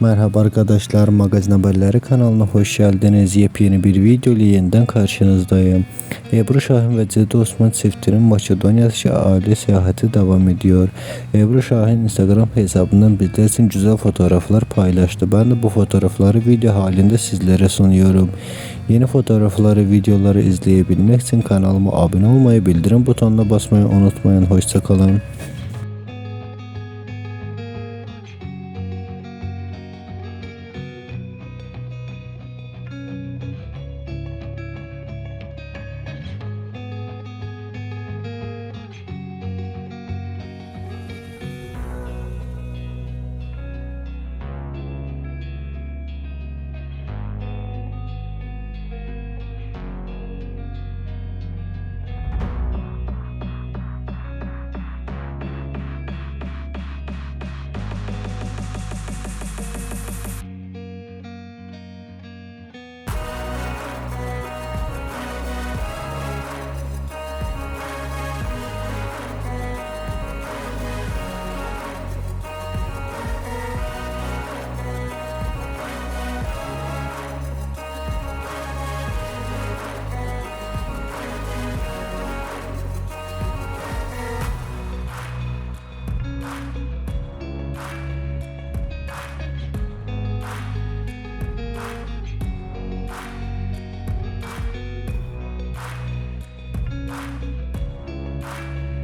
Merhaba arkadaşlar, Magazin Haberleri kanalına hoş geldiniz. Yepyeni bir video ile yeniden karşınızdayım. Ebru Şahin ve Cedi Osman çiftinin Makedonya'daki aile seyahati devam ediyor. Ebru Şahin Instagram hesabından bizler için güzel fotoğraflar paylaştı. Ben de bu fotoğrafları video halinde sizlere sunuyorum. Yeni fotoğrafları, videoları izleyebilmek için kanalıma abone olmayı, bildirim butonuna basmayı unutmayın. Hoşçakalın.